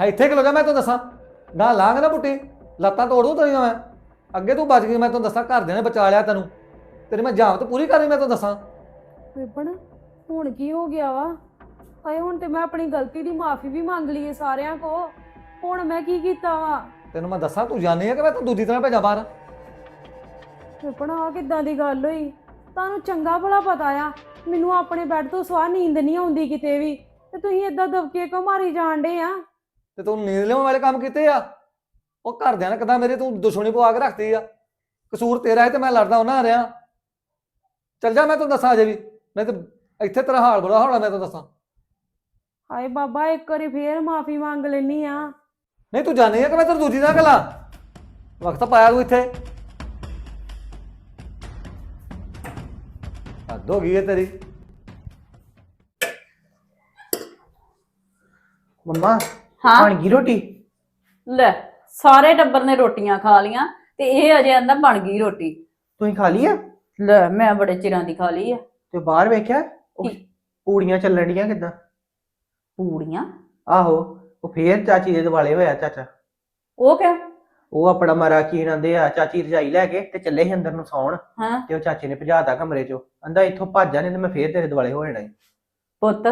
ਹੈ ਇੱਥੇ ਖਲੋ ਜਾ ਮੈਂ ਤੈਨੂੰ ਦੱਸਾਂ। ਨਾ ਲਾਂਗ ਨਾ ਪੁੱਟੀ ਲੱਤਾਂ ਤੋੜ ਦੂੰ ਤੇਰੀਆਂ ਮੈਂ। ਅੱਗੇ ਤੂੰ ਬਚ ਗਈ ਮੈਂ ਤੈਨੂੰ ਦੱਸਾਂ ਘਰਦਿਆਂ ਨੇ ਬਚਾ ਲਿਆ ਤੈਨੂੰ। ਤੇਰੀ ਮੈਂ ਜਾਮ ਤੇ ਪੂਰੀ ਕਰਨੀ ਮੈਂ ਤੈਨੂੰ ਦੱਸਾਂ। ਵਿਪਨ ਹੁਣ ਕੀ ਹੋ ਗਿਆ ਵਾ? ਹਾਏ ਹੁਣ ਤੇ ਮੈਂ ਆਪਣੀ ਗਲਤੀ ਦੀ ਮਾਫੀ ਵੀ ਮੰਗ ਲਈ ਸਾਰਿਆਂ ਕੋ। ਹੁਣ ਮੈਂ ਕੀ ਕੀਤਾ ਵਾ? ਤੈਨੂੰ ਮੈਂ ਦੱਸਾਂ ਤੂੰ ਜਾਣੀ ਹੈ ਕਿ ਮੈਂ ਤੈਨੂੰ ਦੂਜੀ ਤਰ੍ਹਾਂ ਭੇਜਾਂ ਬਾਹਰ? ਵਿਪਨ ਆ ਕਿੱਦਾਂ ਦੀ ਗੱਲ ਹੋਈ? ਤੁਹਾਨੂੰ ਚੰਗਾ ਭਲਾ ਪਤਾ ਆ ਮੈਨੂੰ ਆਪਣੇ ਬੈੱਡ ਤੋਂ ਸਵਾ ਨੀਂਦ ਨਹੀਂ ਆਉਂਦੀ ਕਿਤੇ ਵੀ। ਤੇ ਤੁਸੀਂ ਏਦਾਂ ਦਬਕੇ ਕਿਉਂ ਮਾਰੀ ਜਾਣਦੇ ਆ? ਤੇ ਤੂੰ ਨੀਂਦ ਲਿਆਉਣ ਵਾਲੇ ਕੰਮ ਕੀਤੇ ਆ? ਉਹ ਘਰਦਿਆਂ ਨੇ ਕਦਾ ਮੇਰੇ ਤੂੰ ਦੁਸ਼ਮਣੀ ਪਵਾ ਕੇ ਰੱਖਤੀ ਆ? ਕਸੂਰ ਤੇਰਾ ਹੈ ਤੇ ਮੈਂ ਲੜਦਾ ਉਹਨਾਂ ਰਿਹਾ। ਚੱਲ ਜਾ ਮੈਂ ਤੈਨੂੰ ਦੱਸਾਂ ਅਜੇ ਵੀ। ਨਹੀਂ ਤੇ ਇੱਥੇ ਤੇਰਾ ਹਾਲ ਬੁਰਾ ਹੋਣਾ ਮੈਂ ਤੈਨੂੰ ਦੱਸਾਂ। ਹਾਏ ਬਾਬਾ ਇੱਕ ਵਾਰੀ ਫੇਰ ਮਾਫੀ ਮੰਗ ਲੈਣੀ ਆ। ਨਹੀਂ ਤੂੰ ਜਾਣੀ ਹੈ ਕਿ ਮੈਂ ਤੇਰੀ ਦੂਜੀ ਦਾ ਗੱਲਾਂ? ਵਕਤ ਪਾਇਆ ਤੂੰ ਇੱਥੇ। ਹੱਦ ਹੋ ਗਈ ਹੈ ਤੇਰੀ। ਮੰਮਾ ਹਾਂ। ਬਣ ਗਈ ਰੋਟੀ? ਲੈ ਸਾਰੇ ਟੱਬਰ ਨੇ ਰੋਟੀਆਂ ਖਾ ਲੀਆਂ ਤੇ ਇਹ ਅਜੇ ਆਂਦਾ ਬਣ ਗਈ ਰੋਟੀ। ਤੁਸੀਂ ਖਾ ਲਈ ਆ? ਲੈ ਮੈਂ ਬੜੇ ਚਿਰਾਂ ਦੀ ਖਾ ਲਈ ਆ। ਤੇ ਬਾਹਰ ਵੇਖਿਆ? ਉਹ ਕੀ? ਪੂੜੀਆਂ ਚੱਲਣ ਡੀਆਂ ਕਿਦਾਂ? ਪੂੜੀਆਂ? ਆਹੋ ਉਹ ਫੇਰ ਚਾਚੀ ਦੇ ਦਿਵਾਲੇ ਹੋਇਆ ਚਾਚਾ। ਉਹ ਕਿਆ ਉਹ ਆਪਣਾ ਮਾਰਾ ਕੀ ਆਂਦੇ ਆ ਚਾਚੀ ਰਜਾਈ ਲੈ ਕੇ ਤੇ ਚੱਲੇ ਸੀ ਅੰਦਰ ਨੂੰ ਸੌਣ। ਹਾਂ। ਤੇ ਉਹ ਚਾਚੇ ਨੇ ਭਜਾਤਾ ਕਮਰੇ ਚੋਂ। ਆਂਦਾ ਇੱਥੋਂ ਭੱਜ ਜਾ ਨਹੀਂ ਤੇ ਮੈਂ ਫੇਰ ਤੇਰੇ ਦਿਵਾਲੇ ਹੋ ਜਾਣਾ ਈ। ਪੁੱਤ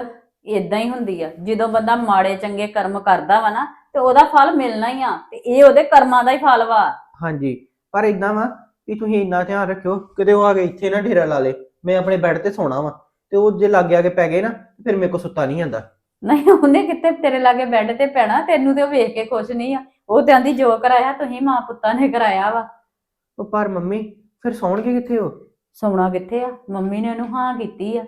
ਇਦਾਂ ਹੀ ਹੁੰਦੀ ਆ। ਜਦੋਂ ਬੰਦਾ ਮਾੜੇ ਚੰਗੇ ਕਰਮ ਕਰਦਾ ਵਾ ਨਾ ਤੇ ਉਹਦਾ ਫਲ ਮਿਲਣਾ ਹੀ ਆ ਤੇ ਇਹ ਉਹਦੇ ਕਰਮਾਂ ਦਾ ਹੀ ਫਲ ਵਾ। ਹਾਂਜੀ ਪਰ ਇਦਾਂ ਵਾ ਵੀ ਤੁਸੀਂ ਇੰਨਾ ਧਿਆਨ ਰੱਖਿਓ ਕਿਤੇ ਉਹ ਆ ਕੇ ਇੱਥੇ ਨਾ ਢੇਰਾ ਲਾ ਲੇ ਮੈਂ ਆਪਣੇ ਬੈੱਡ ਤੇ ਸੌਣਾ ਵਾ ਤੇ ਉਹ ਜੇ ਲੱਗ ਆ ਕੇ ਪੈ ਗਏ ਨਾ ਫਿਰ ਮੇਰੇ ਕੋ ਸੁੱਤਾ ਨਹੀਂ ਜਾਂਦਾ। ਨਹੀਂ ਉਹਨੇ ਕਿਤੇ ਤੇਰੇ ਲਾਗੇ ਬੈੱਡ ਤੇ ਪੈਣਾ ਤੈਨੂੰ ਤੇ ਉਹ ਵੇਖ ਕੇ ਖੁਸ਼ ਨਹੀਂ ਆ। ਉਹ ਤੇ ਆਂਦੀ ਜੋ ਕਰਾਇਆ ਤੁਸੀਂ ਮਾਂ ਪੁੱਤਾਂ ਨੇ ਕਰਾਇਆ ਵਾ। ਉਹ ਪਰ ਮੰਮੀ ਫਿਰ ਸੌਣਗੇ ਕਿੱਥੇ ਹੋ ਸੌਣਾ ਕਿੱਥੇ ਆ? ਮੰਮੀ ਨੇ ਉਹਨੂੰ ਹਾਂ ਕੀਤੀ ਆ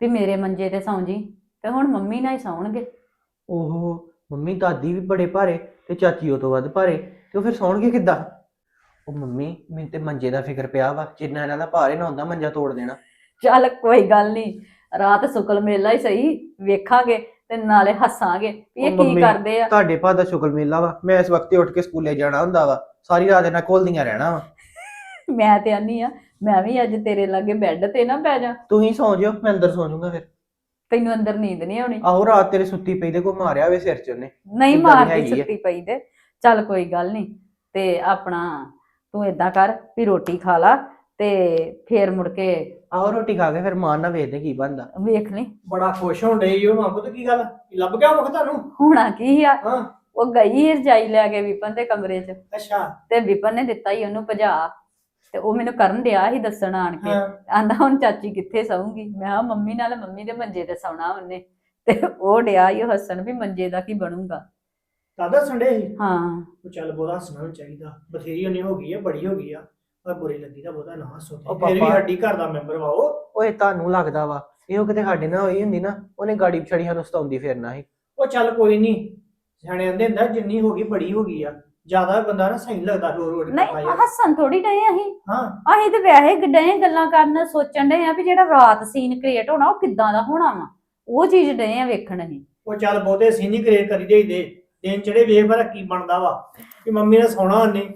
ਵੀ ਮੇਰੇ ਮੰਜੇ ਤੇ ਸੌਂ ਜੀ। ਤੇ ਹੁਣ ਮੰਮੀ ਨਾਲ ਹੀ ਸੌਣਗੇ। ਓਹੋ ਮੰਮੀ ਦਾਦੀ ਵੀ ਬੜੇ ਭਾਰੇ ਤੇ ਚਾਚੀ ਉਹ ਤੋਂ ਵੱਧ ਭਾਰੇ ਤੇ ਉਹ ਫਿਰ ਸੌਣਗੇ ਕਿੱਦਾਂ? ਉਹ ਮੰਮੀ ਮੈਨੂੰ ਤੇ ਮੰਜੇ ਦਾ ਫਿਕਰ ਪਿਆ ਵਾ ਜਿੰਨਾ ਇਹਨਾਂ ਦਾ ਭਾਰੇ ਨਾ ਹੁੰਦਾ ਮੰਜਾ ਤੋੜ ਦੇਣਾ। ਚੱਲ ਕੋਈ ਗੱਲ ਨਹੀਂ ਰਾਤ ਸੁਕਲ ਮੇਲਾ ਹੀ ਸਹੀ ਵੇਖਾਂਗੇ ਤੇ ਨਾਲੇ ਹੱਸਾਂਗੇ ਵੀ ਇਹ ਉਹ ਕੀ ਮੰਮੀ, ਕਰਦੇ ਆ। ਤੁਹਾਡੇ ਭਾ ਦਾ ਸ਼ੁਕਰ ਮੇਲਾ ਵਾ ਮੈਂ ਇਸ ਵਕਤੇ ਉੱਠ ਕੇ ਸਕੂਲੇ ਜਾਣਾ ਹੁੰਦਾ ਵਾ ਸਾਰੀ ਰਾਤ ਇਹਨਾਂ ਕੋਲਦੀਆਂ ਰਹਿਣਾ ਵਾ। ਮੈਂ ਤੇ ਆਨੀ ਆ ਮੈਂ ਵੀ ਅੱਜ ਤੇਰੇ ਲਾਗੇ ਬੈੱਡ ਤੇ ਨਾ ਪੈ ਜਾ। ਤੁਸੀਂ ਸੌਂ ਜਿਓ ਮੈਂ ਅੰਦਰ ਸੌਂ ਜਾਊਂਗਾ ਫਿਰ। ਤੈਨੂੰ ਅੰਦਰ ਨੀਂਦ ਨਹੀਂ ਆਉਣੀ। ਆਹੋ ਰਾਤ ਤੇਰੇ ਸੁੱਤੀ ਪਈ ਦੇ ਕੋ ਮਾਰਿਆ ਵੇ ਸਿਰ 'ਚ ਉਹਨੇ। ਨਹੀਂ ਏਦਾਂ ਦੀ ਮਾਰਦੀ ਹੈਗੀ ਆ। ਸੁੱਤੀ ਪਈ ਤੇ। ਚੱਲ ਕੋਈ ਗੱਲ ਨਹੀਂ ਤੇ ਆਪਣਾ ਤੂੰ ਏਦਾਂ ਕਰ ਵੀ ਰੋਟੀ ਖਾ ਲਾ ਤੇ ਫੇਰ ਮੁੜ ਕੇ ਆਹੋ ਰੋਟੀ ਖਾ ਕੇ ਫਿਰ ਮਾਂ ਨਾਲ ਵੇਖਦੇ ਕੀ ਬਣਦਾ। ਵੇਖ ਲਈ ਬੜਾ ਖੁਸ਼ ਹੋਣ ਡਈ ਉਹ ਮਾਂ ਪੁੱਤ ਕੀ ਗੱਲ? ਲੱਭ ਗਿਆ ਮੁਖ ਤੁਹਾਨੂੰ? ਹੋਣਾ ਕੀ ਆ? ਹਾਂ। ਉਹ ਗਈ ਰਜਾਈ ਲੈ ਕੇ ਵਿਪਨ ਦੇ ਕਮਰੇ 'ਚ। ਅੱਛਾ। ਤੇ ਵਿਪਨ ਨੇ ਦਿੱਤਾ ਹੀ ਉਹਨੂੰ ਭਜਾ। ਤੇ ਉਹ ਮੈਨੂੰ ਕਰਨ ਡਿਆ ਸੀ ਦੱਸਣ ਆਣ ਕੇ। ਹਾਂ। ਆਂਦਾ ਹੁਣ ਚਾਚੀ ਕਿੱਥੇ ਸੌਂਗੀ? ਮੈਂ ਕਿਹਾ ਮੰਮੀ ਨਾਲ ਮੰਮੀ ਦੇ ਮੰਜੇ ਤੇ ਸੌਣਾ ਉਹਨੇ। ਤੇ ਉਹ ਡਿਆ ਹੀ ਹੱਸਣ ਵੀ ਮੰਜੇ ਦਾ ਕੀ ਬਣੂਗਾ। ਦਾਦਾ ਸੰਡੇ ਸੀ? ਹਾਂ। ਉਹ ਚੱਲ ਬਹੁਤਾ ਹੱਸਣਾ ਵੀ ਚਾਹੀਦਾ। ਬਥੇਰੀ ਉਹਨੇ ਹੋ ਗਈ ਹੈ ਬੜੀ ਹੋ ਗਈ ਆ। ਪਰ ਬੁਰੀ ਲੱਗੀ ਤਾਂ ਬਹੁਤਾ ਨਾ ਹੱਸੋ। ਉਹ ਫਿਰ ਵੀ ਪਾਪਾ- ਸਾਡੀ ਘਰ ਦਾ ਮੈਂਬਰ ਵਾ ਉਹ। ਓਏ ਤੁਹਾਨੂੰ ਲੱਗਦਾ ਵਾ ਇਹੋ ਕਿਤੇ ਸਾਡੇ ਨਾਲ ਹੋਈ ਹੁੰਦੀ ਨਾ ਉਹਨੇ ਗਾੜੀ ਪਿਛੜੀ ਸਾਨੂੰ ਸਤਾਉਂਦੀ ਫਿਰਨਾ ਸੀ। ਉਹ ਚੱਲ ਕੋਈ ਨਹੀਂ ਸਿਆਣੇ ਆਂਦੇ ਹੁੰਦਾ ਜਿੰਨੀ ਹੋ ਗਈ ਬੜੀ ਹੋ ਗਈ ਆ। ਜ਼ਿਆਦਾ ਬੰਦਾ ਨਾ ਸਹੀ ਲੱਗਦਾ ਹੋਰ ਹੋਰ ਨਹੀਂ ਹੱਸਣ ਥੋੜੀ ਡਏ ਅਸੀਂ। ਹਾਂ। ਅਸੀਂ ਤੇ ਵੈਸੇ ਡਏ ਗੱਲਾਂ ਕਰਨ ਸੋਚਣ ਡਏ ਆ ਵੀ ਜਿਹੜਾ ਰਾਤ ਸੀਨ ਕ੍ਰੀਏਟ ਹੋਣਾ ਉਹ ਕਿੱਦਾਂ ਦਾ ਹੋਣਾ ਵਾ। ਉਹ ਚੀਜ਼ ਡਏ ਆ ਵੇਖਣ ਅਸੀਂ। ਉਹ ਚੱਲ ਬਹੁਤੇ ਸੀਨੀ ਕ੍ਰੀਏਟ ਕਰੀ ਦੇ ਦੇ ਦਿਨ ਚੜੇ ਵੇਖ ਪਰ ਕੀ ਬਣਦਾ ਵਾ ਕਿ ਮੰਮੀ ਨੇ ਸੌਣਾ ਉਹਨੇ।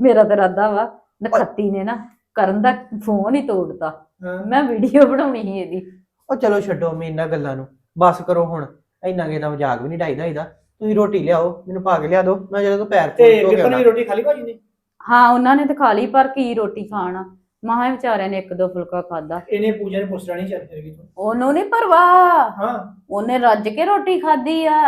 ਮੇਰਾ ਤੇ ਇਰਾਦਾ ਵਾ ਨਖੱਤੀ ਨੇ ਨਾ ਕਰਨ ਦਾ ਫੋਨ ਹੀ ਤੋੜਤਾ। ਹਾਂ। ਮੈਂ ਵੀਡੀਓ ਬਣਾਉਣੀ ਸੀ ਇਹਦੀ। ਉਹ ਚਲੋ ਛੱਡੋ ਮੈਂ ਇਹਨਾਂ ਗੱਲਾਂ ਨੂੰ। ਬਸ ਕਰੋ ਹੁਣ। ਇੰਨਾ ਕਿਸੇ ਦਾ ਮਜ਼ਾਕ ਵੀ ਨਹੀਂ ਡਾਈਦਾ ਇਹਦਾ। ਤੁਸੀਂ ਰੋਟੀ ਲਿਆਓ ਮੈਨੂੰ ਪਾ ਕੇ ਲਿਆ ਦਿਓ ਮੈਂ ਜਦੋਂ ਤੋਂ ਪੈਰ ਤੇ ਧੋ ਕੇ ਵਿਪਨ ਆਉਣਾ। ਵੀ ਰੋਟੀ ਖਾਲੀ ਭਾਜੀ ਨੇ? ਹਾਂ ਉਹਨਾਂ ਨੇ ਤੇ ਖਾ ਲਈ ਪਰ ਕੀ ਰੋਟੀ ਖਾਣਾ? ਮਾਂ ਵਿਚਾਰਿਆਂ ਨੇ ਇੱਕ ਦੋ ਫੁਲਕਾ ਖਾਦਾ ਇਹਨੇ ਪੂਜਾ ਨੇ ਪੁੱਛਣਾ ਨਹੀਂ ਵੀ ਤੂੰ। ਉਹਨੂੰ ਨਹੀਂ ਪਰਵਾਹ। ਹਾਂ। ਉਹਨੇ ਰੱਜ ਕੇ ਰੋਟੀ ਖਾਧੀ ਆ।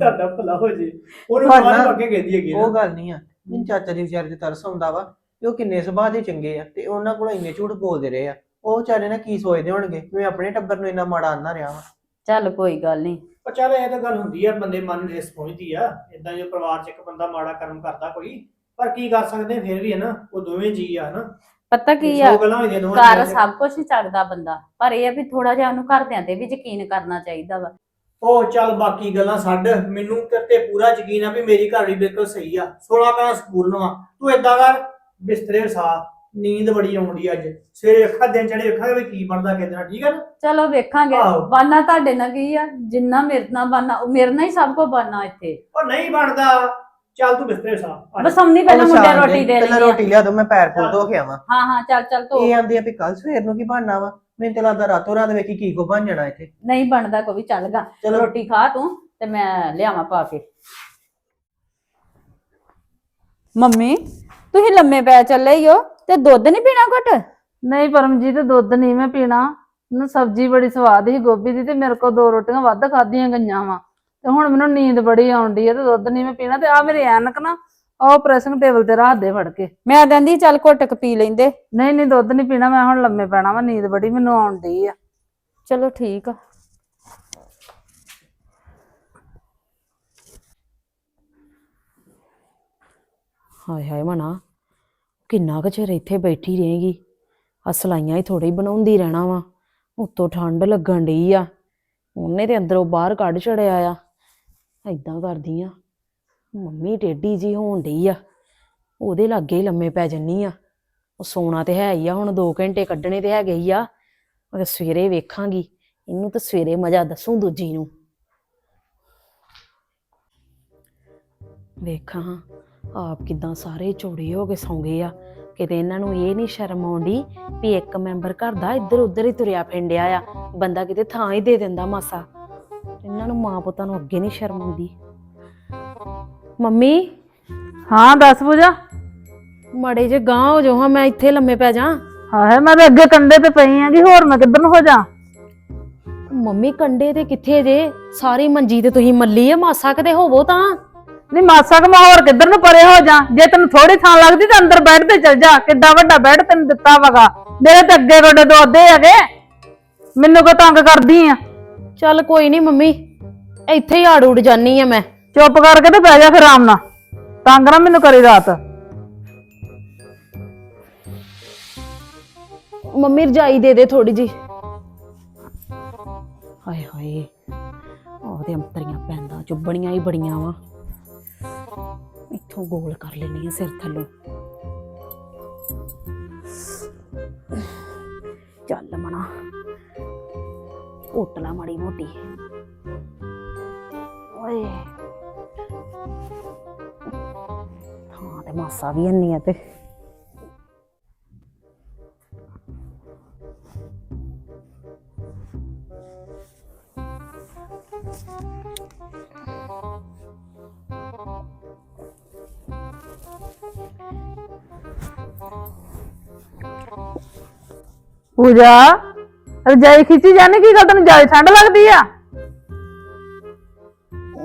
ਤੁਹਾਡਾ ਭਲਾ ਹੋ ਜੇ। ਉਹਨੂੰ ਪਰ ਨਾ, ਅੱਗੇ ਕਹਿੰਦੀ ਹੈਗੀ ਨਾ। ਉਹ ਗੱਲ ਨਹੀਂ ਆ। ਮੈਨੂੰ ਚਾਚਾ ਜੀ ਵਿਚਾਰੇ ਤੇ ਤਰਸ ਆਉਂਦਾ ਵਾ ਕਿ ਉਹ ਕਿੰਨੇ ਸੁਭਾਅ ਦੇ ਚੰਗੇ ਆ ਤੇ ਉਹਨਾਂ ਕੋਲ ਇੰਨੇ ਝੂਠ ਬੋਲਦੇ ਰਹੇ ਆ। ਉਹ ਵਿਚਾਰੇ ਨਾ ਕੀ ਸੋਚਦੇ ਹੋਣਗੇ? ਮੈਂ ਆਪਣੇ ਟੱਬਰ ਨੂੰ ਇੰਨਾ ਮਾੜਾ ਆਂਦਾ ਰਿਹਾ ਵਾ। ਚੱਲ ਕੋਈ ਗੱਲ ਨਹੀਂ। ਪਰ ਚੱਲ ਇਹ ਤਾਂ ਗੱਲ ਹੁੰਦੀ ਆ ਬੰਦੇ ਮਨ ਨੂੰ ਰਿਸ ਪਹੁੰਚਦੀ ਆ। ਇਦਾਂ ਜੇ ਪਰਿਵਾਰ 'ਚ ਇੱਕ ਬੰਦਾ ਮਾੜਾ ਕਰਮ ਕਰਦਾ ਕੋਈ ਪਰ ਕੀ ਕਰ ਸਕਦੇ ਆ, ਫਿਰ ਵੀ ਹੈ ਨਾ ਉਹ ਦੋਵੇਂ ਜੀ ਆ ਨਾ ਪਤਾ ਕੀ ਸੌ ਆ ਗੱਲਾਂ ਹੋਈਆਂ ਦੋਵਾਂ ਘਰ ਜੀਆਂ 'ਚ। ਸਭ ਕੁਝ ਹੀ ਚੱਲਦਾ ਬੰਦਾ ਪਰ ਇਹ ਆ ਵੀ ਥੋੜਾ ਜਿਹਾ ਉਹਨੂੰ ਘਰਦਿਆਂ ਤੇ ਵੀ ਯਕੀਨ ਕਰਨਾ ਚਾਹੀਦਾ ਵਾ। ਉਹ ਚੱਲ ਬਾਕੀ ਗੱਲਾਂ ਛੱਡ ਮੈਨੂੰ ਤੇਰੇ ਤੇ ਪੂਰਾ ਯਕੀਨ ਆ ਵੀ ਮੇਰੀ ਘਰ ਵੀ ਬਿਲਕੁਲ ਸਹੀ ਆ। 16 ਮੈਂ ਸਕੂਲ ਨੂੰ ਆ ਤੂੰ ਏਦਾਂ ਕਰ ਬਿਸਤਰੇ ਵਸਾ ਨੀਂਦ ਬੜੀ ਆਉਂਦੀ ਅੱਜ। ਸਵੇਰੇ ਅੱਖਾਂ ਦਿਨ ਚੜੇ ਵੇਖਾਂਗੇ ਵੀ ਕੀ ਬਣਦਾ ਕਿਦਾਂ ਠੀਕ ਆ ਨਾ? ਚਲੋ ਵੇਖਾਂਗੇ। ਆਹੋ। ਬਾਨਾ ਤੁਹਾਡੇ ਨਾਲ ਕੀ ਆ? ਜਿੰਨਾ ਮੇਰੇ ਨਾਲ ਬਾਨਾ ਉਹ ਮੇਰੇ ਨਾਲ ਹੀ ਸਭ ਕੋ ਬਾਨਾ ਇੱਥੇ। ਉਹ ਨਹੀਂ ਬਣਦਾ। ਚੱਲ ਤੂੰ ਬਿਸਤਰੇ ਜਾ। ਬਸ ਹਮਨੀ ਪਹਿਲਾਂ ਮੁੰਡੇ ਸ਼ਾਮ ਰੋਟੀ ਦੇ। ਪਹਿਲਾਂ ਲਈ ਰੋਟੀ ਲਿਆ ਦਿਓ ਮੈਂ ਪੈਰ ਪੂਰ ਧੋ ਕੇ ਆਵਾਂ। ਹਾਂ ਹਾਂ ਚੱਲ ਚੱਲ ਤੋ ਇਹ ਆਂਦੇ ਆ ਵੀ ਕੱਲ ਸਵੇਰ ਨੂੰ ਕੀ ਬਣਨਾ ਵਾ? ਮੈਨੂੰ ਤੇ ਲੱਗਦਾ ਰਾਤੋਂ ਰਾਤ ਵੇਖੀ ਕੀ ਕੋ ਬਣ ਜਾਣਾ ਇੱਥੇ। ਨਹੀਂ ਬਣਦਾ ਕੋਈ ਵੀ ਚੱਲ ਗਾ। ਚਲੋ। ਰੋਟੀ ਖਾ ਤੂੰ ਤੇ ਮੈਂ ਲਿਆਵਾਂ ਪਾ ਕੇ। ਮੰਮੀ ਤੁਸੀਂ ਲੰਮੇ ਪੈ ਚੱਲੇ ਹੀ ਹੋ ਤੇ ਦੁੱਧ ਨਹੀਂ ਪੀਣਾ ਘਟ? ਨਹੀਂ ਪਰਮਜੀਤ ਦੁੱਧ ਨਹੀਂ ਮੈਂ ਪੀਣਾ। ਨਾ ਸਬਜ਼ੀ ਬੜੀ ਸਵਾਦ ਸੀ ਗੋਭੀ ਦੀ ਤੇ ਮੇਰੇ ਕੋਲ ਦੋ ਰੋਟੀਆਂ ਵੱਧ ਖਾਧੀਆਂ ਗਈਆਂ ਵਾ। ਤੇ ਹੁਣ ਮੈਨੂੰ ਨੀਂਦ ਬੜੀ ਆਉਂਦੀ ਹੈ ਤੇ ਦੁੱਧ ਨਹੀਂ ਮੈਂ ਪੀਣਾ ਤੇ ਆ ਮੇਰੀ ਐਨਕ ਨਾ ਉਹ ਪ੍ਰੈਸਿੰਗ ਟੇਬਲ ਤੇ ਰੱਖ ਦੇ ਫੜ ਕੇ। ਮੈਂ ਕਹਿੰਦੀ ਚੱਲ ਘੁੱਟ ਕੇ ਪੀ ਲੈਂਦੇ। ਨਹੀਂ ਨਹੀਂ ਦੁੱਧ ਨਹੀਂ ਪੀਣਾ ਮੈਂ ਹੁਣ ਲੰਮੇ ਪੈਣਾ ਵਾ ਨੀਂਦ ਬੜੀ ਮੈਨੂੰ ਆਉਂਦੀ ਆ। ਚਲੋ ਠੀਕ ਆ। ਹਾਏ ਹਾਏ ਮਨਾ। ਕਿੰਨਾ ਕੁ ਚਿਰ ਇੱਥੇ ਬੈਠੀ ਰਹੇਗੀ? ਆ ਸਲਾਈਆਂ ਹੀ ਥੋੜੀ ਬਣਾਉਂਦੀ ਰਹਿਣਾ ਵਾ। ਉੱਤੋਂ ਠੰਡ ਲੱਗਣ ਡਈ ਆ। ਉਹਨੇ ਤੇ ਅੰਦਰੋਂ ਬਾਹਰ ਕੱਢ ਛੜਿਆ ਆ। ਐਦਾਂ ਕਰਦੀ ਆ। ਮੰਮੀ ਟੇਢੀ ਜੀ ਹੋਣ ਡਈ ਆ। ਉਹਦੇ ਲਾਗੇ ਹੀ ਲੰਮੇ ਪੈ ਜੰਨੀ ਆ। ਉਹ ਸੋਣਾ ਤੇ ਹੈ ਹੀ ਆ, ਹੁਣ 2 ਘੰਟੇ ਕੱਢਣੇ ਤੇ ਹੈਗੇ ਹੀ ਆ। ਮੈਂ ਸਵੇਰੇ ਵੇਖਾਂਗੀ, ਇਹਨੂੰ ਤਾਂ ਸਵੇਰੇ ਮਜ਼ਾ ਦੱਸੂ ਦੂਜੀ ਨੂੰ। ਵੇਖਾਂ ਹਾਂ। ਆਪ ਕਿਦਾਂ ਸਾਰੇ ਚੋੜੇ ਹੋ ਕੇ ਸੌਂ ਗਏ ਆ? ਕਿਤੇ ਇਹਨਾਂ ਨੂੰ ਇਹ ਨਹੀਂ ਸ਼ਰਮ ਆਉਂਦੀ ਵੀ ਇੱਕ ਮੈਂਬਰ ਘਰ ਦਾ ਇੱਧਰ ਉੱਧਰ ਹੀ ਤੁਰਿਆ ਫਿੰਡਿਆ ਆ। ਬੰਦਾ ਕਿਤੇ ਥਾਂ ਹੀ ਦੇ ਦਿੰਦਾ ਮਾਸਾ। ਇਹਨਾਂ ਨੂੰ ਮਾਂ ਪੁੱਤਾਂ ਨੂੰ ਅੱਗੇ ਨਹੀਂ ਸ਼ਰਮ ਆਉਂਦੀ। ਮੰਮੀ? ਹਾਂ ਦੱਸ ਪੂਜਾ। ਮੜੇ ਜੇ ਗਾਂ ਹੋ ਜਾਓ ਹਾਂ ਮੈਂ ਇੱਥੇ ਲੰਮੇ ਪੈ ਜਾ। ਹਾਏ ਮੈਂ ਤਾਂ ਅੱਗੇ ਕੰਡੇ ਤੇ ਪਈ ਆਂਗੀ ਹੋਰ ਮੈਂ ਕਿੱਧਰ ਨੂੰ ਹੋ ਜਾ? ਮੰਮੀ ਕੰਡੇ ਤੇ ਕਿੱਥੇ ਜੇ? ਸਾਰੀ ਮੰਜੀ ਤੇ ਤੁਸੀਂ ਮੱਲੀ ਆ ਮਾਸਾ ਕਿਤੇ ਹੋਵੋ ਤਾਂ। ਨਹੀਂ ਮਾਸਾ ਕਿ ਮੈਂ ਹੋਰ ਕਿੱਧਰ ਨੂੰ ਪਰੇ ਹੋ ਜਾ? ਜੇ ਤੈਨੂੰ ਥੋੜੀ ਥਾਂ ਲੱਗਦੀ ਤਾਂ ਅੰਦਰ ਬੈੱਡ ਤੇ ਚਲ ਜਾ। ਕਿੱਡਾ ਵੱਡਾ ਬੈੱਡ ਤੈਨੂੰ ਦਿੱਤਾ ਵਗਾ। ਮੇਰੇ ਤੇ ਅੱਗੇ ਗੋਡੇ ਦੋ ਅੱਧੇ ਹੈਗੇ। ਮੈਨੂੰ ਕੋ ਤੰਗ ਕਰਦੀ ਆ? ਚੱਲ ਕੋਈ ਨਹੀਂ ਮੰਮੀ ਇੱਥੇ ਹੀ ਆੜ ਉੜ ਜਾਨੀ ਆ ਮੈਂ। ਚੁੱਪ ਕਰਕੇ ਤੇ ਬਹਿ ਜਾ ਫਿਰ ਆਰਾਮ ਨਾਲ। ਤੰਗ ਨਾ ਮੈਨੂੰ ਕਰੀ ਰਾਤ। ਮੰਮੀ ਰਜਾਈ ਦੇ ਦੇ ਥੋੜੀ ਜੀ ਹਾਏ ਹਾਏ ਉਹਦੇ ਅੰਤਰੀਆਂ ਪੈਂਦਾ ਚੁੱਬਣੀਆਂ ਹੀ ਬੜੀਆਂ ਵਾ। ਇੱਥੋਂ ਗੋਲ ਕਰ ਲੈਣੀ ਆ ਸਿਰ ਥੱਲੋਂ। ਚੱਲ ਮਣਾ ਓਟਲਾ ਮਾੜੀ ਮੋਟੀ। ਓਏ। ਹਾਂ ਤੇ ਮਾਸਾ ਵੀ ਨਹੀਂ ਆ ਤੇ। ਪੂਜਾ ਰਜਾਈ ਖਿੱਚੀ ਜਾਨੇ ਕੀ ਗੱਲ? ਤੈਨੂੰ ਜ਼ਿਆਦਾ ਠੰਡ ਲੱਗਦੀ ਆ?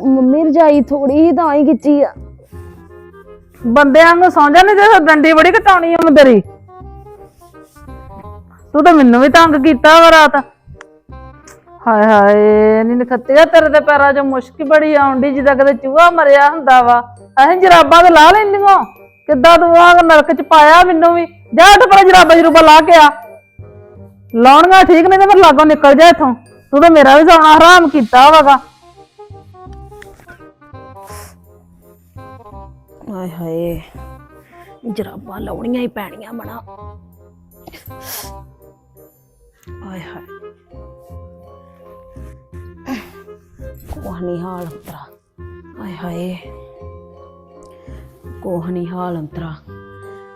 ਮੰਮੀ ਰਜਾਈ ਥੋੜੀ ਹੀ ਤਾਂ ਹੀ ਖਿੱਚੀ ਆ। ਬੰਦਿਆਂ ਨੂੰ ਸੌਂ ਜਾਣੇ ਤੇ ਡੰਡੀ ਬੜੀ ਘਟਾਉਣੀ ਆ ਤੇਰੀ? ਤੂੰ ਤਾਂ ਮੈਨੂੰ ਵੀ ਤੰਗ ਕੀਤਾ ਵਾ ਰਾਤ। ਹਾਏ ਹਾਏ ਨੀ ਨਖੱਤਿਆ ਤੇਰੇ ਤੇ ਪੈਰਾਂ 'ਚ ਮੁਸ਼ਕ ਬੜੀ ਆਉਂਦੀ ਜਿੱਦਾਂ ਕਦੇ ਚੂਹਾ ਮਰਿਆ ਹੁੰਦਾ ਵਾ। ਅਸੀਂ ਜਰਾਬਾਂ ਤੇ ਲਾ ਲੈਂਦੀਆਂ। ਕਿੱਦਾਂ ਤੂੰ ਆ ਨਰਕ 'ਚ ਪਾਇਆ ਮੈਨੂੰ ਵੀ? ਜਾ ਤੇ ਪਰ ਜਰਾਬਾਂ ਜਰੂਬਾ ਲਾ ਕੇ ਆ। ਲਾਉਣਗਾ ਠੀਕ ਨਹੀਂ ਤੇ ਫਿਰ ਲਾਗੋਂ ਨਿਕਲ ਜਾ ਇੱਥੋਂ। ਤੂੰ ਤਾਂ ਮੇਰਾ ਵੀ ਜਾਣਾ ਹਰਾਮ ਕੀਤਾ ਵਾਗਾ ਆਏ ਹਾਏ, ਜਰਾਬਾਂ ਲਾਉਣੀਆਂ ਹੀ ਪੈਣੀਆਂ ਮਣਾ ਹਾਏ ਹਾਏ। ਕੋਹ ਨਹੀਂ ਹਾਲ ਅੰਤਰਾ। ਆਏ ਹਾਏ, ਕੋਹ ਨਹੀਂ ਹਾਲ ਅੰਤਰਾ।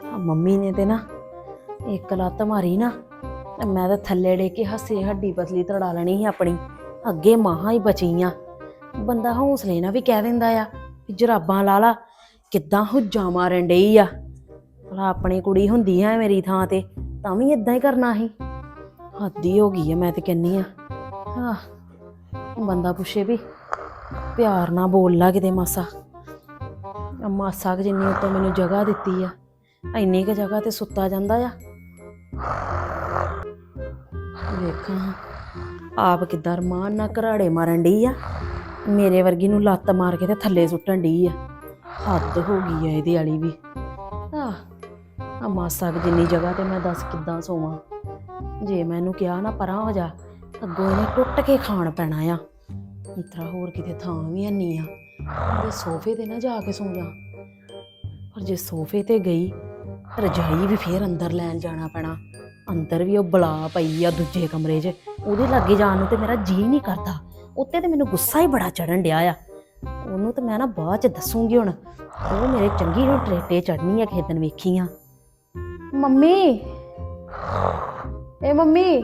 ਆ ਮੰਮੀ ਨੇ ਤੇ ਨਾ ਇੱਕ ਲੱਤ ਮਾਰੀ ਨਾ ਤੇ ਮੈਂ ਤਾਂ ਥੱਲੇ ਡੇ ਕੇ ਹੱਸੇ, ਹੱਡੀ ਪਤਲੀ ਤੜਾ ਲੈਣੀ ਸੀ ਆਪਣੀ। ਅੱਗੇ ਮਾਹਾਂ ਹੀ ਬਚੀਆਂ। ਬੰਦਾ ਹੌਸਲੇ ਨਾਲ ਵੀ ਕਹਿ ਦਿੰਦਾ ਆ ਵੀ ਜਰਾਬਾਂ ਲਾ ਲਾ, ਕਿੱਦਾਂ ਹੁੱਜਾ ਮਾਰਨ ਡਈ ਆ। ਭਲਾ ਆਪਣੀ ਕੁੜੀ ਹੁੰਦੀ ਐ ਮੇਰੀ ਥਾਂ ਤੇ, ਤਾਂ ਵੀ ਇਦਾਂ ਹੀ ਕਰਨਾ ਸੀ। ਹੱਦੀ ਹੋ ਗਈ ਆ ਮੈਂ ਤੇ ਕਹਿੰਨੀ ਆ। ਆਹ, ਬੰਦਾ ਪੁੱਛੇ ਵੀ ਪਿਆਰ ਨਾਲ ਬੋਲ ਲਾ ਕਿਤੇ ਮਾਸਾ। ਮਾਸਾ ਕੁ ਜਿੰਨੀ ਉੱਤੋਂ ਮੈਨੂੰ ਜਗ੍ਹਾ ਦਿੱਤੀ ਆ, ਇੰਨੀ ਕੁ ਜਗ੍ਹਾ ਤੇ ਸੁੱਤਾ ਜਾਂਦਾ ਆ। ਵੇਖਾਂ। ਆਪ ਕਿੱਦਾਂ ਰਮਾਨ ਨਾਲ ਘਰਾੜੇ ਮਾਰਨ ਡਈ ਆ? ਮੇਰੇ ਵਰਗੀ ਨੂੰ ਲੱਤ ਮਾਰ ਕੇ ਤੇ ਥੱਲੇ ਸੁੱਟਣ ਡਈ ਆ। ਹੱਦ ਹੋ ਗਈ ਆ ਇਹਦੇ ਵਾਲੀ ਵੀ। ਆ ਆ ਮਾਸਾ ਕੁ ਜਿੰਨੀ ਜਗ੍ਹਾ ਤੇ ਮੈਂ ਦੱਸ ਕਿੱਦਾਂ ਸੋਵਾਂ। ਜੇ ਮੈਨੂੰ ਕਿਹਾ ਨਾ ਪਰਾਂ ਹੋ ਜਾ, ਅੱਗੋਂ ਇਹਨੇ ਟੁੱਟ ਕੇ ਖਾਣ ਪੈਣਾ ਆ। ਇਤਰਾ ਹੋਰ ਕਿਤੇ ਥਾਂ ਵੀ ਹੈਨੀ ਆ। ਉਹਦੇ ਸੋਫੇ ਤੇ ਨਾ ਜਾ ਕੇ ਸੌਂ ਜਾ। ਪਰ ਜੇ ਸੋਫੇ ਤੇ ਗਈ, ਰਜਾਈ ਵੀ ਫੇਰ ਅੰਦਰ ਲੈਣ ਜਾਣਾ ਪੈਣਾ। ਅੰਦਰ ਵੀ ਉਹ ਬਲਾ ਪਈ ਆ ਦੂਜੇ ਕਮਰੇ 'ਚ। ਉਹਦੇ ਲਾਗੇ ਜਾਣ ਨੂੰ ਤੇ ਮੇਰਾ ਜੀ ਨਹੀਂ ਕਰਦਾ। ਉੱਤੇ ਤੇ ਮੈਨੂੰ ਗੁੱਸਾ ਹੀ ਬੜਾ ਚੜਨ ਡਿਆ ਆ। ਉਹਨੂੰ ਤੇ ਮੈਂ ਨਾ ਬਾਅਦ 'ਚ ਦੱਸੂਗੀ ਹੁਣ। ਉਹ ਮੇਰੇ ਚੰਗੀ ਨੂੰ ਟਰੇਟੇ ਚੜਨੀ ਆ ਖੇਤਨ ਵੇਖੀਆਂ। ਮੰਮੀ। ਏ ਮੰਮੀ।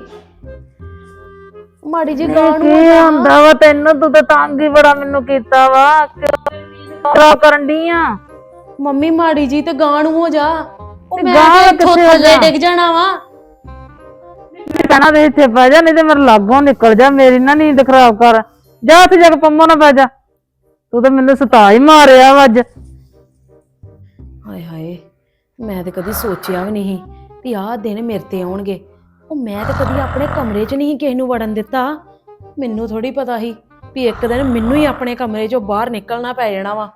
ਮਾੜੀ ਜੀ ਗਾਂ ਨੂੰ ਕੀ ਹੁੰਦਾ ਵਾ ਤੈਨੂੰ? ਤੂੰ ਤਾਂ ਤੰਗ ਹੀ ਬੜਾ ਮੈਨੂੰ ਕੀਤਾ ਵਾ। ਕਿਉਂ ਕਰਨ ਦੀ ਆ? ਮੰਮੀ ਮਾੜੀ ਜੀ ਤੇ ਗਾਂ ਨੂੰ ਹੋ ਜਾ। ਉਹ ਮੈਂ ਕਿੱਥੇ ਹੋ ਥੱਲੇ? ਡਿੱਗ ਜਾਣਾ ਵਾ। ਕਹਿਣਾ ਤੇ ਇੱਥੇ ਪੈ ਜਾ, ਨਹੀਂ ਤੇ ਮੇਰੇ ਲਾਗੋਂ ਨਿਕਲ ਜਾ, ਮੇਰੀ ਨਾ ਨੀਂਦ ਖਰਾਬ ਕਰ। ਜਾ ਉੱਥੇ ਜਾ ਕੇ ਪੰਮੋ ਨਾ ਪੈ ਜਾ। ਤੂੰ ਤਾਂ ਮੈਨੂੰ ਸਤਾ ਹੀ ਮਾਰਿਆ ਵਾ ਅੱਜ। ਹਾਏ ਹਾਏ, ਮੈਂ ਤੇ ਕਦੀ ਸੋਚਿਆ ਵੀ ਨਹੀਂ ਵੀ ਆਹ ਦਿਨ ਮੇਰੇ ਤੇ ਆਉਣਗੇ। ਉਹ ਮੈਂ ਤੇ ਕਦੀ ਆਪਣੇ ਕਮਰੇ 'ਚ ਨਹੀਂ ਕਿਸੇ ਨੂੰ ਵੜਨ ਦਿੱਤਾ। ਮੈਨੂੰ ਥੋੜੀ ਪਤਾ ਸੀ ਵੀ ਇੱਕ ਦਿਨ ਮੈਨੂੰ ਹੀ ਆਪਣੇ ਕਮਰੇ 'ਚੋਂ ਬਾਹਰ ਨਿਕਲਣਾ ਪੈ ਜਾਣਾ ਵਾ।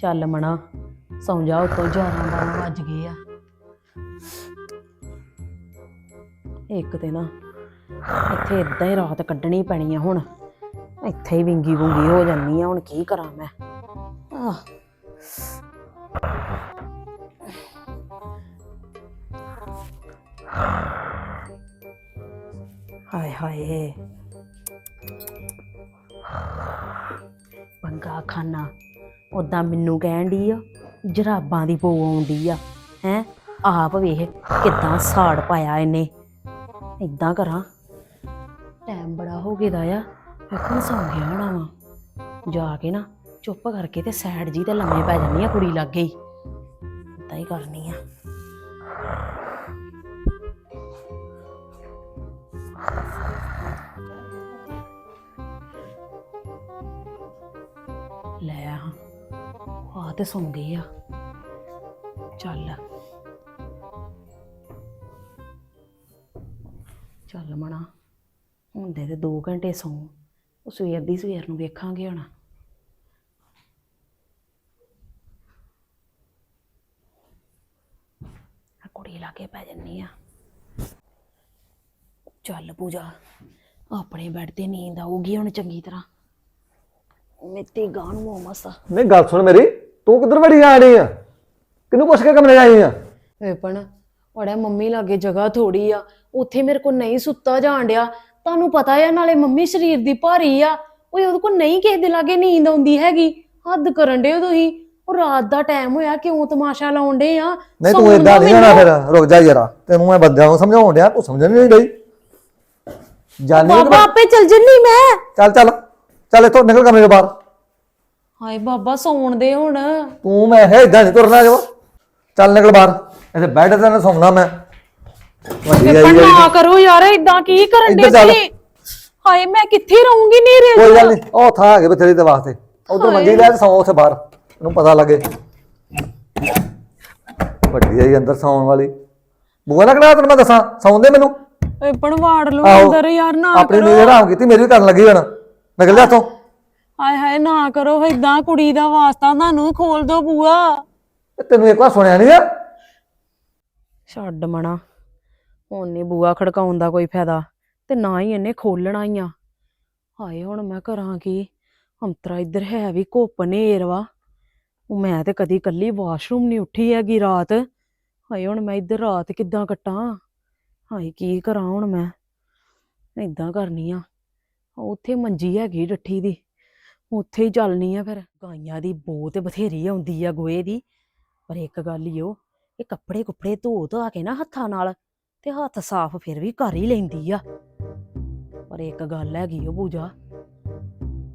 ਚੱਲ ਮਣਾ, ਸੌਂ ਜਾ ਉਤੋਂ 11 12 ਵੱਜ ਗਏ ਆ ਇੱਕ ਤੇ ਨਾ ਇੱਥੇ ਇਦਾਂ ਹੀ ਰਾਤ ਕੱਢਣੀ ਪੈਣੀ ਆ ਹੁਣ। ਇੱਥੇ ਹੀ ਵਿੰਗੀ ਵੁੰਗੀ ਹੋ ਜਾਨੀ ਆ, ਹੁਣ ਕੀ ਕਰਾਂ ਮੈਂ? ਆਹ। ਹਾਏ ਹਾਏ। ਪੰਗਾ ਖਾਨਾ ਉਦਾਂ ਮੈਨੂੰ ਕਹਿਣ ਦੀ ਆ, ਜਰਾਬਾਂ ਦੀ ਪੋ ਆਉਂਦੀ ਆ, ਹੈ? ਆਪ ਵੇਖ ਕਿਦਾਂ ਸਾੜ ਪਾਇਆ ਇਹਨੇ। ਇਦਾਂ ਕਰਾਂ। ਟਾਈਮ ਬੜਾ ਹੋ ਗਿਆ ਦਾ ਆ ਵੇਖਣ ਸੌਂ ਗਿਆ ਹੋਣਾ ਵਾ। ਜਾ ਕੇ ਨਾ ਚੁੱਪ ਕਰਕੇ ਤੇ ਸੈਡ ਜੀ ਤੇ ਲੰਮੇ ਪੈ ਜਾਂਦੀ ਆ ਕੁੜੀ ਲੱਗ ਗਈ। ਇਦਾਂ ਹੀ ਕਰਨੀ ਆ। ਲੈ ਆ ਆ ਤੇ ਸੌਂ ਗਈ ਆ। ਚੱਲ। ਚੱਲ ਮਣਾ ਹੁੰਦੇ ਤੇ 2 ਘੰਟੇ ਸੌਂ। ਉਹ ਸਵੇਰ ਦੀ ਸਵੇਰ ਨੂੰ ਵੇਖਾਂਗੇ ਹੁਣ। ਆ ਕੁੜੀ ਲਾ ਕੇ ਪੈ ਜੰਨੀ ਆ। ਚੱਲ ਪੂਜਾ ਆਪਣੇ ਬੈੱਡ ਤੇ ਨੀਂਦ ਆਊਗੀ ਹੁਣ ਚੰਗੀ ਤਰ੍ਹਾਂ। ਮਿੱਟੀ ਗਾਂ ਨੂੰ ਮਸਾ। ਨਹੀਂ ਗੱਲ ਸੁਣ ਮੇਰੀ। ਤੂੰ ਕਿੱਧਰ ਵੜੀ ਆ ਰਹੀ ਆ? ਕਿਹਨੂੰ ਪੁੱਛ ਕੇ ਕਮਰੇ ਆਈ ਆ? ਵੇਪਣ ਉਹੜਾ ਮੰਮੀ ਲਾਗੇ ਜਗ੍ਹਾ ਥੋੜੀ ਆ ਉੱਥੇ ਮੇਰੇ ਕੋਲ ਨਹੀਂ ਸੁੱਤਾ ਜਾਣ ਡਿਆ। ਤੁਹਾਨੂੰ ਪਤਾ ਆ ਨਾਲੇ ਮੰਮੀ ਸਰੀਰ ਦੀ ਭਾਰੀ ਆ। ਓਏ ਉਹਦੇ ਕੋਲ ਨਹੀਂ ਕਿਸੇ ਦੇ ਲਾਗੇ ਨੀਂਦ ਆਉਂਦੀ ਹੈਗੀ। ਹੱਦ ਕਰਨ ਹੋ ਤੁਸੀਂ? ਉਹ ਰਾਤ ਦਾ ਟਾਈਮ ਹੋਇਆ ਕਿਉਂ ਤਮਾਸ਼ਾ ਲਾਉਣ ਡੇ ਆ? ਨਹੀਂ ਤੂੰ ਇਦਾਂ ਨਹੀਂ ਮੈਨੂੰ। ਫਿਰ ਰੁਕ ਜਾ ਯਾਰਾ। ਤੈਨੂੰ ਮੈਂ ਬੰਦਿਆਂ ਨੂੰ ਸਮਝਾਉਣ ਡਿਆ ਤੂੰ ਸਮਝਣ ਨਹੀਂ ਗਈ। ਜਾਨੀ ਨੀ ਬਾਬਾ ਆਪੇ ਚਲ ਜੰਨੀ ਮੈਂ। ਚੱਲ ਚੱਲ। ਚੱਲ ਇੱਥੋਂ ਨਿਕਲ ਕਮਰੇ ਤੋਂ ਬਾਹਰ। ਹਾਏ ਬਾਬਾ ਸੌਣ ਦੇ ਹੁਣ। ਤੂੰ ਮੈਂ ਹੈ ਇਦਾਂ ਨਹੀਂ ਤੁਰਨਾ ਜੋ ਚੱਲ ਨਿਕਲ ਬਾਹਰ। ਇੱਥੇ ਬੈੱਡ ਤੇ ਨਾ ਸੌਣਾ ਮੈਂ। ਵੱਡੀ ਆਈ ਵੇਪਣ ਜਿਹੜੀ ਨਾ ਕਰੋ ਯਾਰ ਇਦਾਂ ਕੀ ਕਰਨ ਡੇ ਇੱਧਰ ਚੱਲ। ਤੁਸੀਂ? ਹਾਏ ਮੈਂ ਕਿੱਥੇ ਰਹੂੰਗੀ ਨੇਰੇ ਕੋਈ ਗੱਲ ਨਹੀਂ ਉਹ ਥਾਂ ਹੈਗੇ ਬਥੇਰੇ ਦੇ ਵਾਸਤੇ। ਉਧਰ ਮੰਜੀ ਲੈ ਤੇ ਸੌਂ ਉੱਥੇ ਬਾਹਰ ਇਹਨੂੰ ਪਤਾ ਲੱਗੇ। ਵੱਡੀ ਆਈ ਅੰਦਰ ਸੌਣ ਵਾਲੀ। ਬੂਆ ਨਾ ਕਿਹੜਾ ਤੈਨੂੰ ਮੈਂ ਦੱਸਾਂ? ਸੌਂਦੇ ਮੈਨੂੰ। ਵੇਪਣ ਵਾੜ ਲਓ ਆਹੋ। ਅੰਦਰ ਯਾਰ ਨਾ ਆਪਣੀ ਨੀਂਦ ਹਰਾਮ ਕੀਤੀ ਮੇਰੀ ਵੀ ਕਰਨ ਲੱਗੀ ਹੁਣ। ਨਿਕਲ ਜਾ ਇੱਥੋਂ। ਹਾਏ ਹਾਏ ਨਾ ਕਰੋ ਏਦਾਂ ਕੁੜੀ ਦਾ ਵਾਸਤਾ ਤੁਹਾਨੂੰ ਖੋਲ ਦੋ ਬੂਆ। ਤੈਨੂੰ ਇੱਕ ਵਾਰ ਸੁਣਿਆ ਨਹੀਂ ਆ? ਛੱਡ ਮਣਾ। ਹੁਣ ਨੀ ਬੂਆ ਖੜਕਾਉਣ ਦਾ ਕੋਈ ਫਾਇਦਾ ਤੇ ਨਾ ਹੀ ਇਹਨੇ ਖੋਲਣਾ ਹੀ ਆ। ਹਾਏ, ਹੁਣ ਮੈਂ ਕਰਾਂ ਕੀ? ਅੰਤਰਾ ਇੱਧਰ ਹੈ ਵੀ ਘੁੱਪ ਨੇਰ ਵਾ। ਉਹ ਮੈਂ ਤੇ ਕਦੀ ਕੱਲੀ ਵਾਸ਼ਰੂਮ ਨਹੀਂ ਉੱਠੀ ਹੈਗੀ ਰਾਤ। ਹਾਏ, ਹੁਣ ਮੈਂ ਇੱਧਰ ਰਾਤ ਕਿੱਦਾਂ ਕੱਟਾਂ? ਹਾਏ, ਕੀ ਕਰਾਂ ਹੁਣ ਮੈਂ? ਏਦਾਂ ਕਰਨੀ ਆ। ਉੱਥੇ ਮੰਜੀ ਹੈਗੀ ਡੱਠੀ ਦੀ। ਉੱਥੇ ਹੀ ਚੱਲਣੀ ਆ ਫਿਰ। ਗਾਈਆਂ ਦੀ ਬੋ ਤੇ ਬਥੇਰੀ ਆਉਂਦੀ ਆ ਗੋਏ ਦੀ। ਪਰ ਇੱਕ ਗੱਲ ਈ ਉਹ ਇਹ ਕੱਪੜੇ ਕੁੱਪੜੇ ਧੋ ਧਾ ਕੇ ਨਾ ਹੱਥਾਂ ਨਾਲ ਤੇ ਹੱਥ ਸਾਫ਼ ਫਿਰ ਵੀ ਕਰ ਹੀ ਲੈਂਦੀ ਆ। ਪਰ ਇੱਕ ਗੱਲ ਹੈਗੀ ਉਹ ਪੂਜਾ,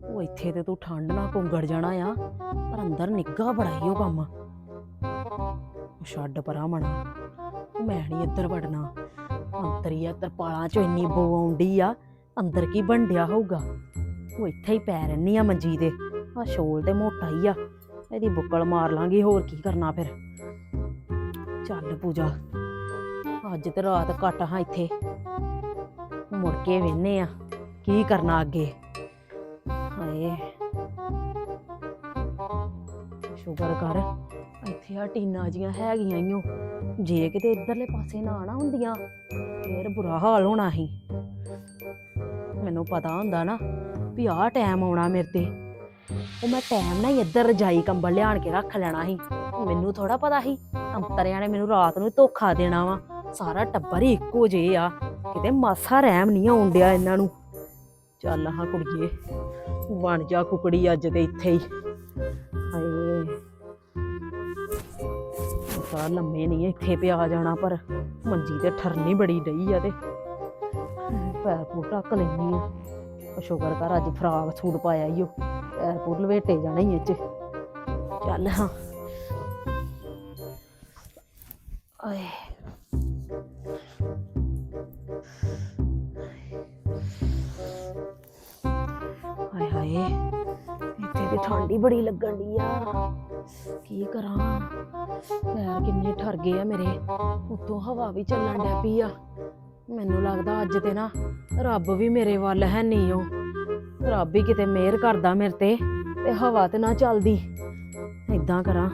ਉਹ ਇੱਥੇ ਤੇ ਤੂੰ ਠੰਡ ਨਾਲ ਕੁੰਗੜ ਜਾਣਾ ਆ, ਪਰ ਅੰਦਰ ਨਿੱਗਾ ਬੜਾ ਹੀ ਉਹ ਕੰਮ। ਛੱਡ ਪਰਾਂ ਮਣਾ ਮੈਂ ਨਹੀਂ ਇੱਧਰ ਵੜਨਾ। ਅੰਦਰ ਹੀ ਆ ਤਰਪਾਲਾਂ ਚੋਂ ਇੰਨੀ ਬੋ ਆਉਂਦੀ ਆ, ਅੰਦਰ ਕੀ ਬੰਡਿਆ ਹੋਊਗਾ? ਉਹ ਇੱਥੇ ਹੀ ਪੈ ਰਹਿਨੀ ਆ ਮੰਜੀ ਦੇ ਆ ਸ਼ੋਲ ਤੇ ਮੋਟਾ ਹੀ ਆ, ਇਹਦੀ ਬੁੱਕਲ ਮਾਰ ਲਾਂਗੀ, ਹੋਰ ਕੀ ਕਰਨਾ ਫਿਰ? ਚੱਲ ਪੂਜਾ। ਅੱਜ ਤੇ ਰਾਤ ਘੱਟ ਹਾਂ ਇੱਥੇ। ਮੁੜ ਕੇ ਵੇਨੇ ਆ। ਕੀ ਕਰਨਾ ਅੱਗੇ? ਹਾਏ। ਸ਼ੁਕਰ ਕਰ, ਇੱਥੇ ਆ ਟੀਨਾ ਜੀਆਂ ਹੈਗੀਆਂ ਈਓ ਜੇ ਕਿਤੇ ਇਧਰਲੇ ਪਾਸੇ ਨਾ ਆਣਾ ਹੁੰਦੀਆਂ, ਫੇਰ ਬੁਰਾ ਹਾਲ ਹੋਣਾ ਸੀ। ਮੈਨੂੰ ਪਤਾ ਹੁੰਦਾ ਨਾ ਵੀ ਆਹ ਟਾਈਮ ਆਉਣਾ ਮੇਰੇ ਤੇ। ਉਹ ਮੈਂ ਟਾਈਮ ਨਾਲ ਹੀ ਇੱਧਰ ਰਜਾਈ ਕੰਬਲ ਲਿਆਣ ਕੇ ਰੱਖ ਲੈਣਾ ਸੀ। ਮੈਨੂੰ ਥੋੜਾ ਪਤਾ ਸੀ ਅੰਤਰਿਆਂ ਨੇ, ਮੈਨੂੰ ਰਾਤ ਨੂੰ ਧੋਖਾ ਦੇਣਾ ਵਾ। ਸਾਰਾ ਟੱਬਰ ਹੀ ਇੱਕੋ ਜੇ ਆ। ਕਿਤੇ ਮਾਸਾ ਰਹਿਮ ਨਹੀਂ ਆਉਣ ਡਿਆ ਇਹਨਾਂ ਨੂੰ। ਚੱਲ ਹਾਂ ਕੁੜੀਏ, ਬਣ ਜਾ ਕੁਕੜੀ ਅੱਜ ਤੇ ਇੱਥੇ ਹੀ। ਹਾਏ, ਸਾਰਾ ਲੰਮੇ ਨਹੀਂ ਇੱਥੇ ਪਿਆ ਜਾਣਾ, ਪਰ ਮੰਜੀ ਤੇ ਠਰਨੀ ਬੜੀ ਡਈ ਆ ਤੇ। ਪੈਰ ਪੂਰ ਢੱਕ ਲੈਣੀ ਆ। ਉਹ ਸ਼ੁਕਰ ਅੱਜ ਫਰਾਕ ਸੂਟ ਪਾਇਆ ਈ ਓ। ਪੈਰ ਪੂਰ ਲਵੇਟੇ ਜਾਣੇ ਹੀ ਇਹ ਚੱਲ ਹਾਂ। ਆਏ ਹਾਏ ਹਾਏ, ਇੱਥੇ ਤੇ ਠੰਡ ਬੜੀ ਲੱਗਣ ਦੀ ਆ। ਕੀ ਕਰਾਂ? ਪੈਰ ਕਿੰਨੇ ਠਰ ਗਏ ਆ ਮੇਰੇ। ਉੱਤੋਂ ਹਵਾ ਵੀ ਚੱਲਣ ਡੈ ਪਈ ਆ। ਮੈਨੂੰ ਲੱਗਦਾ ਅੱਜ ਤੇ ਨਾ ਰੱਬ ਵੀ ਮੇਰੇ ਵੱਲ ਹੈ ਨਹੀਂ ਓ। ਰੱਬ ਹੀ ਕਿਤੇ ਮਿਹਰ ਕਰਦਾ ਮੇਰੇ ਤੇ ਤੇ ਹਵਾ ਤੇ ਨਾ ਚੱਲਦੀ। ਏਦਾਂ ਕਰਾਂ,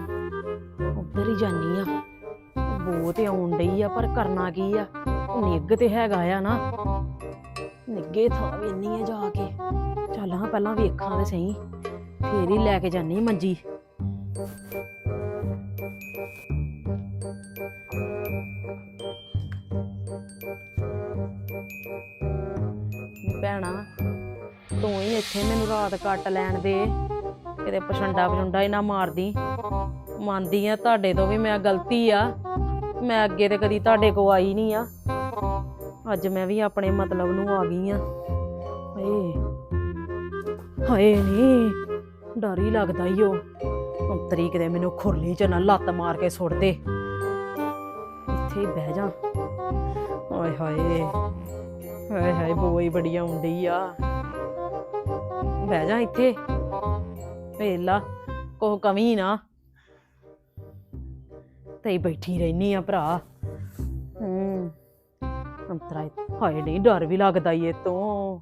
ਉੱਧਰ ਹੀ ਜਾਨੀ ਆ। ਬੋ ਤੇ ਆਉਣ ਡਈ ਆ, ਪਰ ਕਰਨਾ ਕੀ ਆ? ਨਿੱਗ ਤੇ ਹੈਗਾ ਆ ਨਾ। ਨਿੱਗੇ ਥਾਂ ਵੇਨੀ ਆ ਜਾ ਕੇ। ਚੱਲ ਹਾਂ, ਪਹਿਲਾਂ ਵੇਖਾਂ ਤੇ ਸਹੀ। ਫੇਰ ਹੀ ਲੈ ਕੇ ਜਾਨੀ ਮੰਜੀ। ਨੀ ਭੈਣਾ, ਤੂੰ ਹੀ ਇੱਥੇ ਮੈਨੂੰ ਰਾਤ ਕੱਟ ਲੈਣ ਦੇ। ਕਿਤੇ ਪਛੰਡਾ ਪਛੰਡਾ ਹੀ ਨਾ ਮਾਰਦੀ। ਮੰਨਦੀ ਆ, ਤੁਹਾਡੇ ਤੋਂ ਵੀ ਮੈਂ ਗਲਤੀ ਆ। ਮੈਂ ਅੱਗੇ ਤੇ ਕਦੀ ਤੁਹਾਡੇ ਕੋ ਆਈ ਨਹੀਂ ਆ। ਅੱਜ ਮੈਂ ਵੀ ਆਪਣੇ ਮਤਲਬ ਨੂੰ ਆ ਗਈ ਆ। ਹਾਏ ਹਾਏ ਨੀ, ਡਰ ਹੀ ਲੱਗਦਾ ਈ ਉਹ ਅੰਤਰੀ ਕਿਤੇ ਮੈਨੂੰ ਖੁਰਲੀ ਚ ਨਾ ਲੱਤ ਮਾਰ ਕੇ ਸੁੱਟ ਦੇ। ਇੱਥੇ ਹੀ ਬਹਿ ਜਾ। ਹਾਏ ਹਾਏ ਹਾਏ ਹਾਏ ਬੋਈ ਬੜੀ ਆਉਂਦੀ ਆ। ਬਹਿ ਜਾ ਇੱਥੇ। ਵੇਲਾ ਕੋ ਕਮੀ ਨਾ। ਤੇ ਬੈਠੀ ਰਹਿਨੀ ਆ ਭਰਾ। ਹੂੰ। ਅੰਤਰਾ ਹਾਏ ਨਹੀਂ ਡਰ ਵੀ ਲੱਗਦਾ ਈ ਇਹ ਤੋਂ।